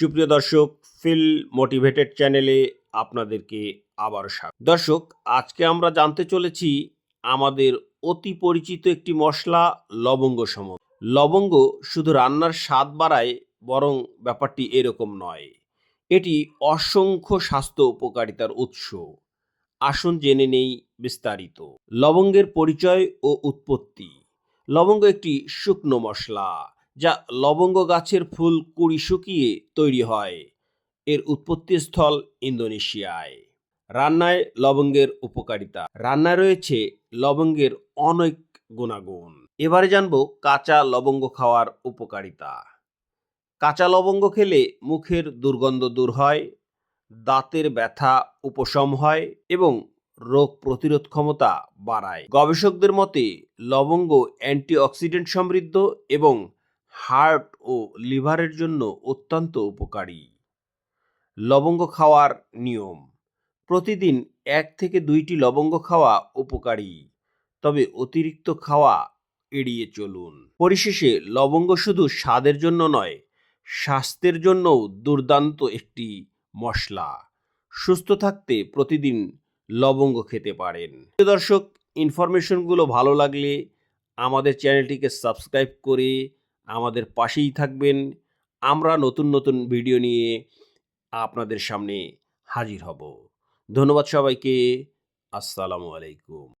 সুপ্রিয় দর্শক feel motivated চ্যানেলে আপনাদেরকে আবার স্বাগত। দর্শক, আজকে আমরা জানতে চলেছি আমাদের অতি পরিচিত একটি মশলা, লবঙ্গ সম্বন্ধে। লবঙ্গ শুধু রান্নার স্বাদ বাড়ায়, বরং ব্যাপারটি এরকম নয়। এটি অসংখ্য স্বাস্থ্য উপকারিতার উৎস। আসুন জেনে নেই বিস্তারিত। লবঙ্গের পরিচয় ও উৎপত্তি। লবঙ্গ একটি শুকনো মশলা। যা লবঙ্গ গাছের ফুল কুড়ি শুকিয়ে তৈরি হয়। এর উৎপত্তিস্থল ইন্দোনেশিয়ায়। রান্নায় লবঙ্গের উপকারিতা। রান্নায় রয়েছে লবঙ্গের অনেক গুণাগুণ। এবারে জানব কাঁচা লবঙ্গ খাওয়ার উপকারিতা। কাঁচা লবঙ্গ খেলে মুখের দুর্গন্ধ দূর হয়, দাঁতের ব্যথা উপশম হয় এবং রোগ প্রতিরোধ ক্ষমতা বাড়ায়। গবেষকদের মতে লবঙ্গ অ্যান্টিঅক্সিডেন্ট সমৃদ্ধ এবং হার্ট ও লিভারের জন্য অত্যন্ত উপকারী। লবঙ্গ খাওয়ার নিয়ম। প্রতিদিন এক থেকে দুইটি লবঙ্গ খাওয়া উপকারী, তবে অতিরিক্ত খাওয়া এড়িয়ে চলুন। পরিশেষে, লবঙ্গ শুধু স্বাদের জন্য নয়, স্বাস্থ্যের জন্যও দুর্দান্ত একটি মশলা। সুস্থ থাকতে প্রতিদিন লবঙ্গ খেতে পারেন। দর্শক ইনফরমেশনগুলো ভালো লাগলে আমাদের চ্যানেলটিকে সাবস্ক্রাইব করে আমাদের পাশেই থাকবেন। আমরা নতুন নতুন ভিডিও নিয়ে আপনাদের সামনে হাজির হব। ধন্যবাদ সবাইকে। আসসালামু আলাইকুম।